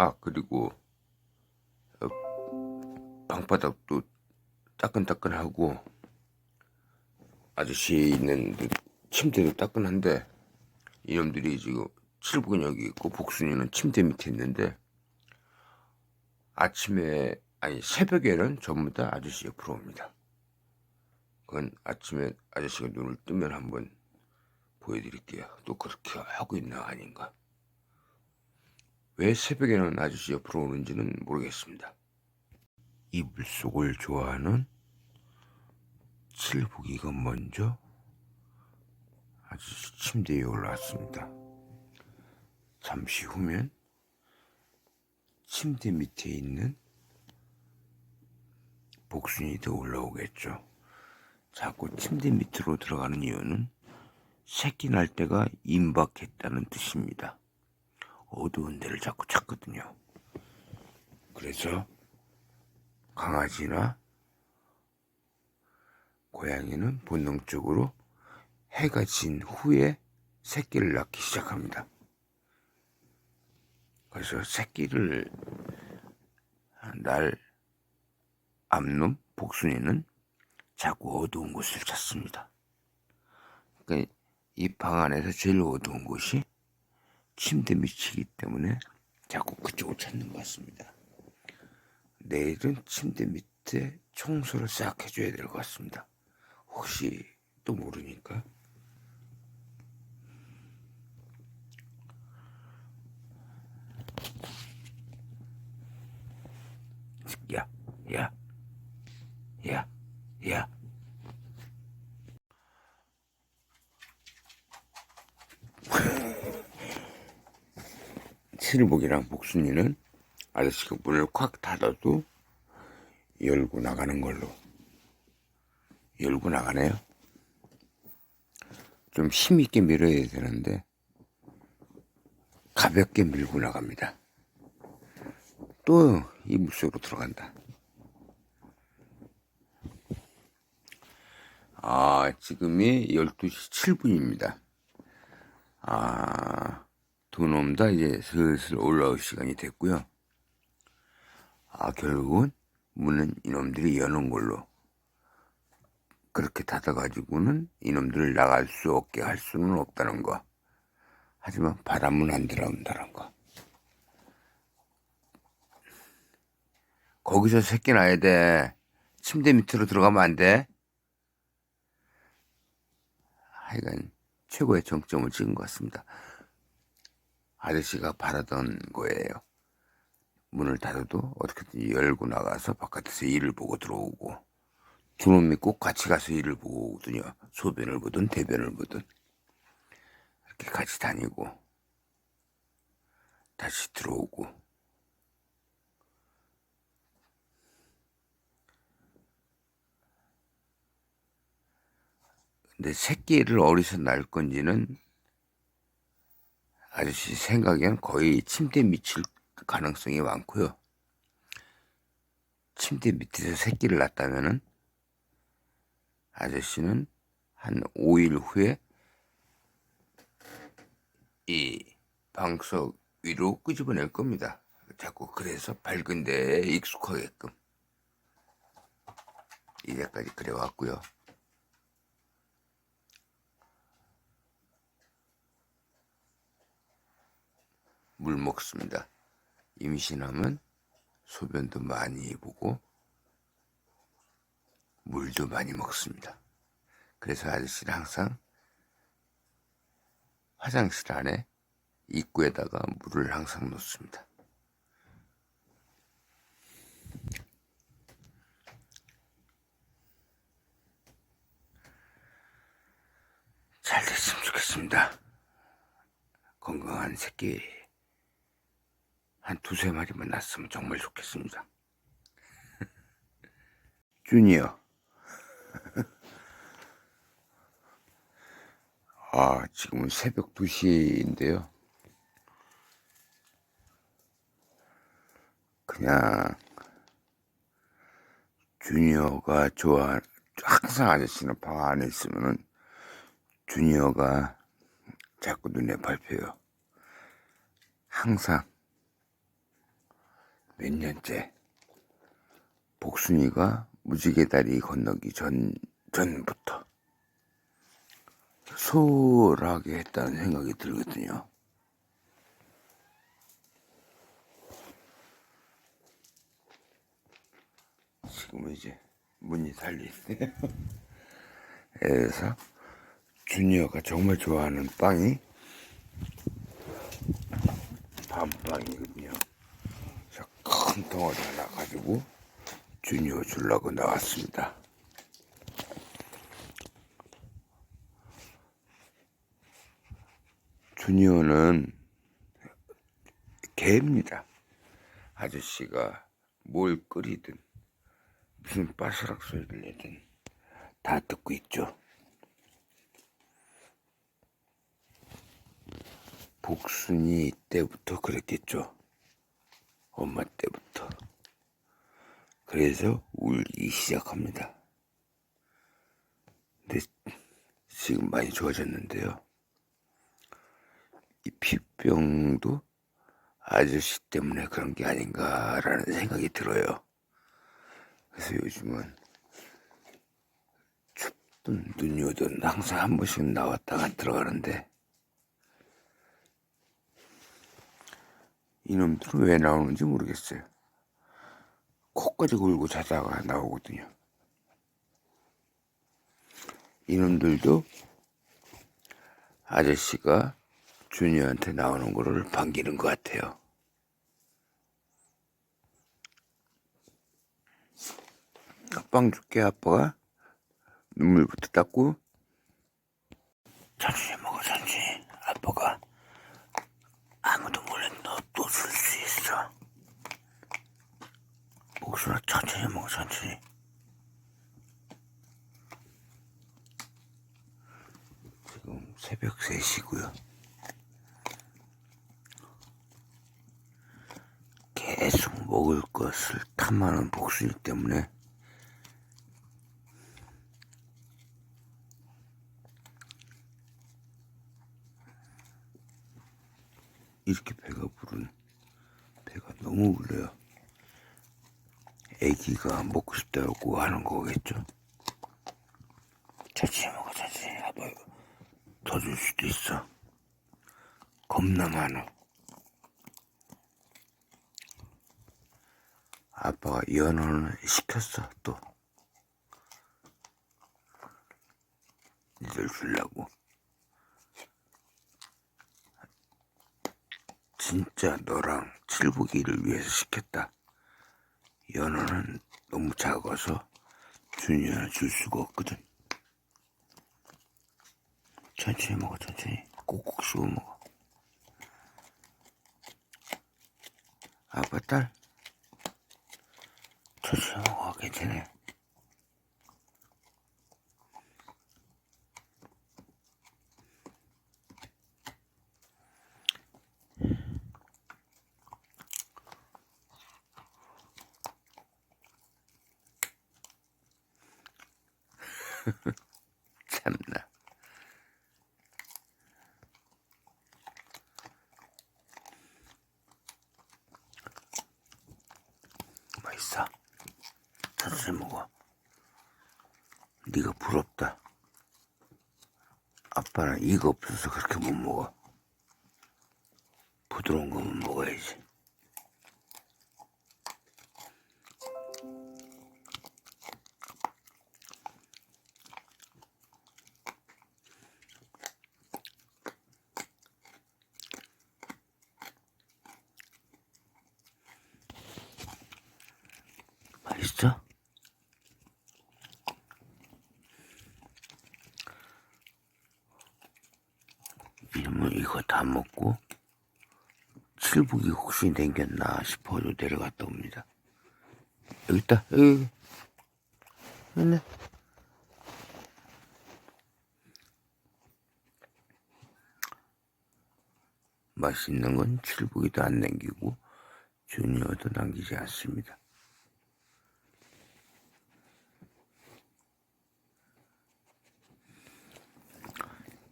아 그리고 어, 방바닥도 따끈따끈하고 아저씨 있는 그 침대도 따끈한데 이놈들이 지금 칠복은 여기 있고 복순이는 침대 밑에 있는데 아침에 아니 새벽에는 전부 다 아저씨 옆으로 옵니다. 그건 아침에 아저씨가 눈을 뜨면 한번 보여드릴게요. 또 그렇게 하고 있나 아닌가. 왜 새벽에는 아저씨 옆으로 오는지는 모르겠습니다. 이 물속을 좋아하는 칠복이가 먼저 아저씨 침대에 올라왔습니다. 잠시 후면 침대 밑에 있는 복순이도 올라오겠죠. 자꾸 침대 밑으로 들어가는 이유는 새끼 날 때가 임박했다는 뜻입니다. 어두운 데를 자꾸 찾거든요. 그래서 강아지나 고양이는 본능적으로 해가 진 후에 새끼를 낳기 시작합니다. 그래서 새끼를 날 암놈 복순이는 자꾸 어두운 곳을 찾습니다. 그러니까 이 방 안에서 제일 어두운 곳이 침대 밑이기 때문에 자꾸 그쪽을 찾는 것 같습니다. 내일은 침대 밑에 청소를 싹 해줘야 될 것 같습니다. 혹시 또 모르니까. 야, 야, 야, 야. 칠복이랑 복순이는 아저씨가 문을 콱 닫아도 열고 나가는 걸로. 열고 나가네요. 좀 힘있게 밀어야 되는데, 가볍게 밀고 나갑니다. 또 이 물 속으로 들어간다. 아, 지금이 12시 7분입니다. 아, 두놈 다 이제 슬슬 올라올 시간이 됐고요. 아, 결국은 문은 이놈들이 여는 걸로. 그렇게 닫아가지고는 이놈들을 나갈 수 없게 할 수는 없다는 거. 하지만 바람은 안 들어온다는 거. 거기서 새끼 낳아야 돼. 침대 밑으로 들어가면 안 돼. 하여간 최고의 정점을 찍은 것 같습니다. 아저씨가 바라던 거예요. 문을 닫아도 어떻게든 열고 나가서 바깥에서 일을 보고 들어오고 두 놈이 꼭 같이 가서 일을 보고 오거든요. 소변을 보든 대변을 보든 이렇게 같이 다니고 다시 들어오고 근데 새끼를 어디서 낳을 건지는 아저씨 생각엔 거의 침대 미칠 가능성이 많고요. 침대 밑에서 새끼를 낳았다면은 아저씨는 한 5일 후에 이 방석 위로 끄집어낼 겁니다. 자꾸 그래서 밝은 데에 익숙하게끔 이제까지 그래왔고요. 물 먹습니다. 임신하면 소변도 많이 보고 물도 많이 먹습니다. 그래서 아저씨는 항상 화장실 안에 입구에다가 물을 항상 놓습니다. 잘 됐으면 좋겠습니다. 건강한 새끼 한 두세 마리만 낳았으면 정말 좋겠습니다. 주니어. 아, 지금은 새벽 2시인데요. 그냥, 주니어가 좋아, 항상 아저씨는 방 안에 있으면은, 주니어가 자꾸 눈에 밟혀요. 항상. 몇 년째 복순이가 무지개 다리 건너기 전 전부터 소홀하게 했다는 생각이 들거든요. 지금은 이제 문이 달려있어요. 그래서 주니어가 정말 좋아하는 빵이 밤빵이거든요. 큰 덩어리 하나 가지고 주니어 주려고 나왔습니다. 주니어는 개입니다. 아저씨가 뭘 끓이든 무슨 바스락 소리를 내든 다 듣고 있죠. 복순이 때부터 그랬겠죠. 엄마 때부터. 그래서 울기 시작합니다. 근데 지금 많이 좋아졌는데요. 이 피병도 아저씨 때문에 그런 게 아닌가라는 생각이 들어요. 그래서 요즘은 춥든 눈이 오든 항상 한 번씩 나왔다가 들어가는데 이놈들은 왜 나오는지 모르겠어요. 코까지 골고 자다가 나오거든요. 이놈들도 아저씨가 주니어한테 나오는 거를 반기는 것 같아요. 빵 줄게 아빠가 눈물부터 닦고 천천히 먹어 천천히 아빠가 아무도 몰래 너또줄 수 있어 목소리 천천히 먹어 천천히 지금 새벽 3시고요 계속 먹을 것을 탐하는 복순이 때문에 이렇게 배가 부른 배가 너무 불러요. 애기가 먹고 싶다고 하는 거겠죠. 천천히 먹어 천천히 아빠 더줄 수도 있어. 겁나 많아. 아빠가 연어는 시켰어 또. 니들 주려고. 진짜 너랑 칠복이를 위해서 시켰다. 연어는 너무 작아서 준이한테 줄 수가 없거든. 천천히 먹어, 천천히. 꼭꼭 씹어 먹어. 아빠 딸. 천천히 먹어, 괜찮아. 참나. 맛있어. 천천히 먹어. 네가 부럽다. 아빠는 이가 없어서 그렇게 못 먹어. 부드러운 거만 먹어야지. 맛있어? 이러면 이거 다 먹고 칠북이 혹시 생겼나 싶어도 내려갔다 옵니다. 여기 있다. 여기. 있네. 맛있는 건 칠북이도 안 남기고 주니어도 남기지 않습니다.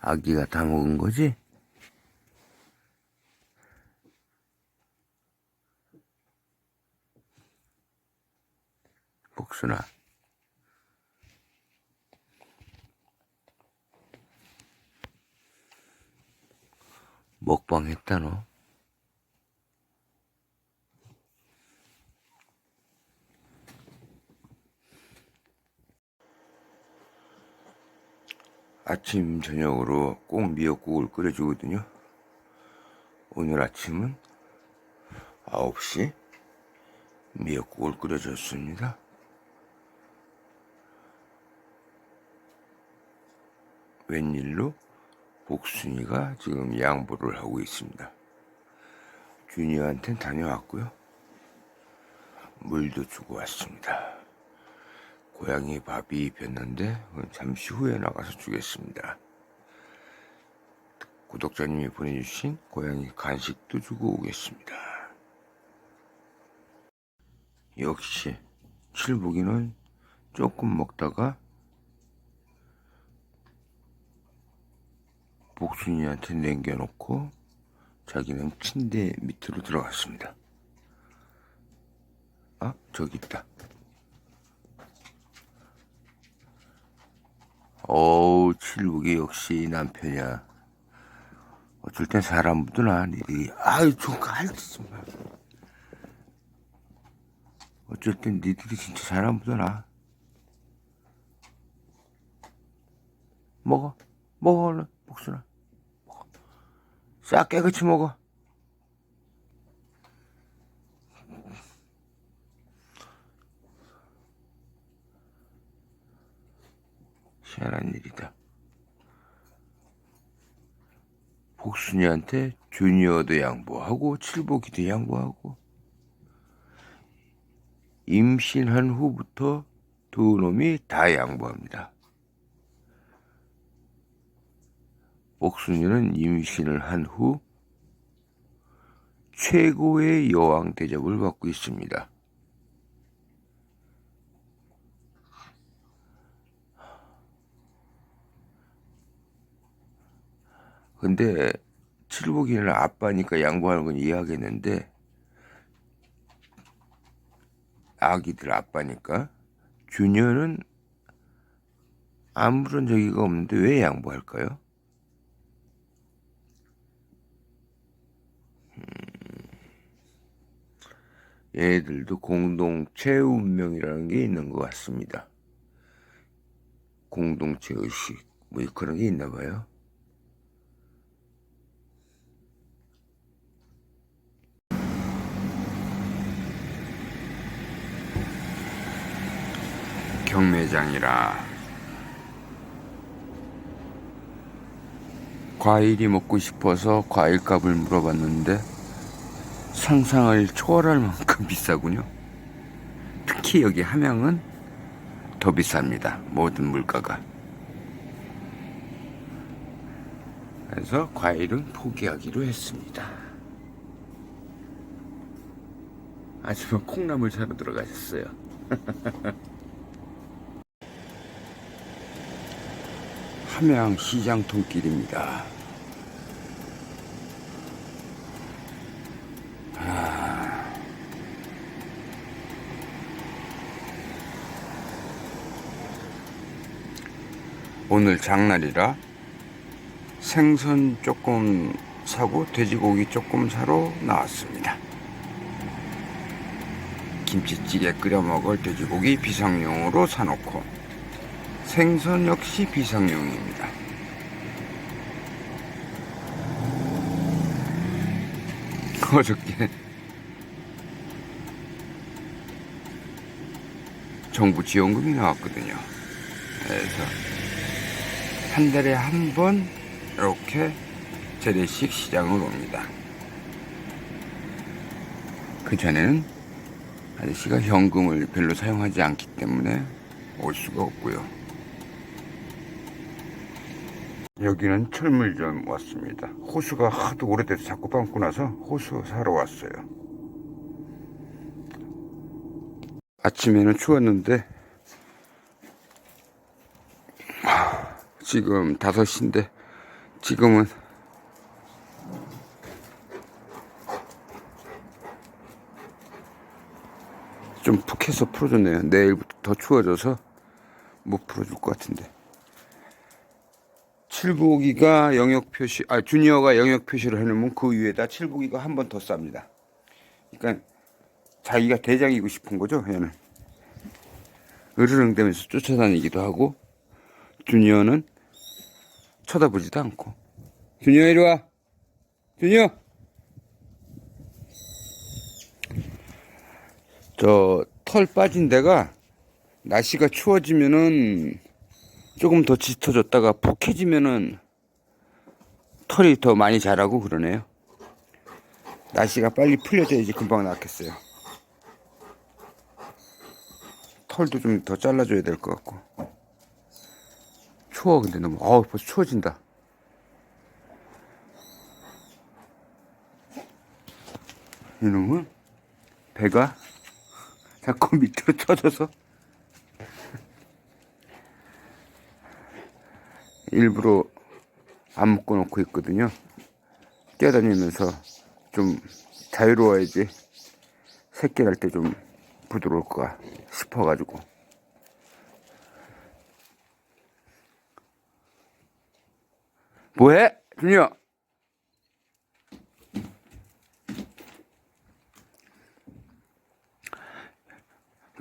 아기가 다 먹은 거지? 복순아. 먹방 했다 너? 아침 저녁으로 꼭 미역국을 끓여주거든요. 오늘 아침은 9시 미역국을 끓여줬습니다. 웬일로 복순이가 지금 양보를 하고 있습니다. 준이한테 다녀왔고요. 물도 주고 왔습니다. 고양이 밥이 입혔는데 잠시 후에 나가서 주겠습니다. 구독자님이 보내주신 고양이 간식도 주고 오겠습니다. 역시 칠복이는 조금 먹다가 복순이한테 남겨놓고 자기는 침대 밑으로 들어갔습니다. 아 저기 있다. 어우 칠복이 역시 남편이야. 어쩔 땐 사람 묻으나 니들이 아유 좀 갈지 마. 어쩔 땐 니들이 진짜 사람 묻어나. 먹어 먹어 얼른 복순아 싹 깨끗이 먹어 희한한 일이다 복순이한테 주니어도 양보하고 칠복이도 양보하고 임신한 후부터 두 놈이 다 양보합니다. 복순이는 임신을 한 후 최고의 여왕 대접을 받고 있습니다. 근데 칠복이는 아빠니까 양보하는 건 이해하겠는데 아기들 아빠니까 주녀는 아무런 저기가 없는데 왜 양보할까요? 얘네들도 공동체 운명이라는 게 있는 것 같습니다. 공동체 의식, 뭐 그런 게 있나 봐요. 경매장이라 과일이 먹고 싶어서 과일값을 물어봤는데 상상을 초월할 만큼 비싸군요. 특히 여기 함양은 더 비쌉니다. 모든 물가가. 그래서 과일은 포기하기로 했습니다. 아침에 콩나물 사러 들어가셨어요. 함양 시장 통길입니다. 오늘 장날이라 생선 조금 사고 돼지고기 조금 사러 나왔습니다. 김치찌개 끓여 먹을 돼지고기 비상용으로 사놓고 생선 역시 비상용입니다. 어저께 정부 지원금이 나왔거든요. 그래서 한 달에 한 번 이렇게 재래식 시장을 옵니다. 그 전에는 아저씨가 현금을 별로 사용하지 않기 때문에 올 수가 없고요. 여기는 철물점 왔습니다. 호수가 하도 오래돼서 자꾸 빵꾸 나서 호수 사러 왔어요. 아침에는 추웠는데 지금 5시인데 지금은 좀 푹해서 풀어줬네요. 내일부터 더 추워져서 못 풀어줄 것 같은데. 7고기가 영역 표시, 아, 주니어가 영역 표시를 해놓으면 그 위에다 7고기가 한 번 더 쌉니다. 그러니까 자기가 대장이고 싶은 거죠, 얘는. 으르렁대면서 쫓아다니기도 하고, 주니어는 쳐다보지도 않고. 주니어 이리 와. 주니어! 저털 빠진 데가 날씨가 추워지면은 조금 더 짙어졌다가 폭해지면은 털이 더 많이 자라고 그러네요. 날씨가 빨리 풀려져야지 금방 낫겠어요. 털도 좀 더 잘라줘야 될 것 같고. 추워 근데 너무 어우 벌써 추워진다. 이놈은 배가 자꾸 밑으로 쳐져서 일부러 안 묶어 놓고 있거든요. 뛰어다니면서 좀 자유로워야지 새끼 날 때 좀 부드러울까 싶어가지고. 뭐해? 준이야.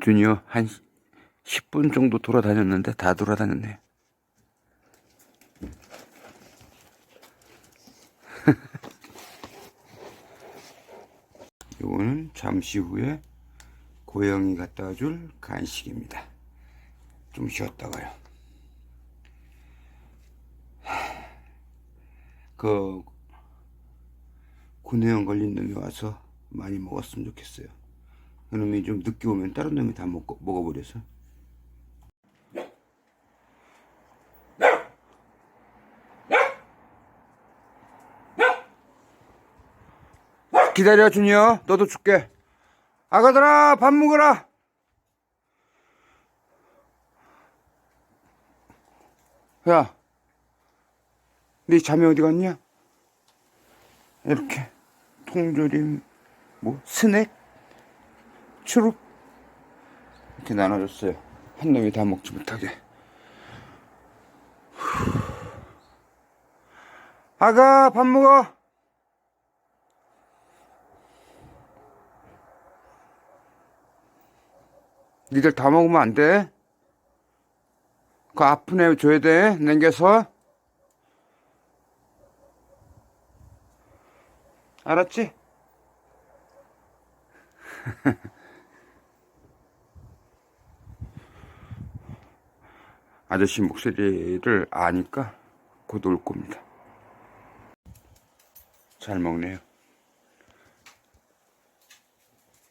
준이요, 한 10분 정도 돌아다녔는데 다 돌아다녔네. 이거는 잠시 후에 고양이 갖다 줄 간식입니다. 좀 쉬었다가요. 그 구내염 걸린 놈이 와서 많이 먹었으면 좋겠어요. 그놈이 좀 늦게 오면 다른 놈이 다 먹어, 먹어버려서. 기다려 준이요 너도 줄게 아가들아 밥 먹어라 야 네 자매 어디 갔냐 이렇게 통조림 뭐 스낵 추룩 이렇게 나눠줬어요 한 놈이 다 먹지 못하게 아가 밥 먹어 니들 다 먹으면 안 돼. 그 아픈 애 줘야 돼. 냉겨서. 알았지? 아저씨 목소리를 아니까 곧 올 겁니다. 잘 먹네요.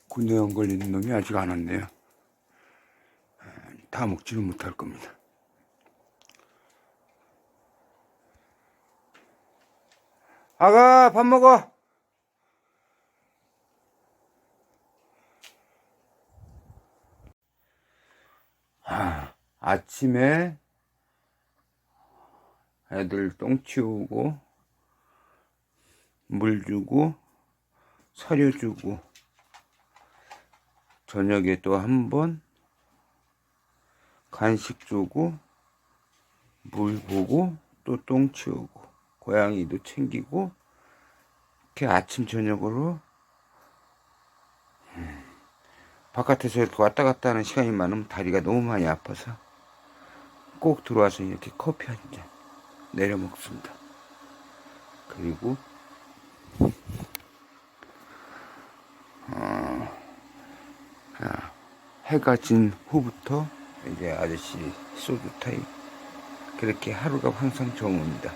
군대원 걸리는 놈이 아직 안 왔네요. 다 먹지는 못할 겁니다. 아가 밥 먹어. 아, 아침에 애들 똥 치우고 물 주고 사료 주고 저녁에 또 한 번 간식 주고 물 보고 또 똥 치우고 고양이도 챙기고 이렇게 아침 저녁으로 음, 바깥에서 왔다 갔다 하는 시간이 많으면 다리가 너무 많이 아파서 꼭 들어와서 이렇게 커피 한 잔 내려 먹습니다. 그리고 어, 아, 해가 진 후부터 이제 아저씨 소주 타임 그렇게 하루가 항상 정오입니다.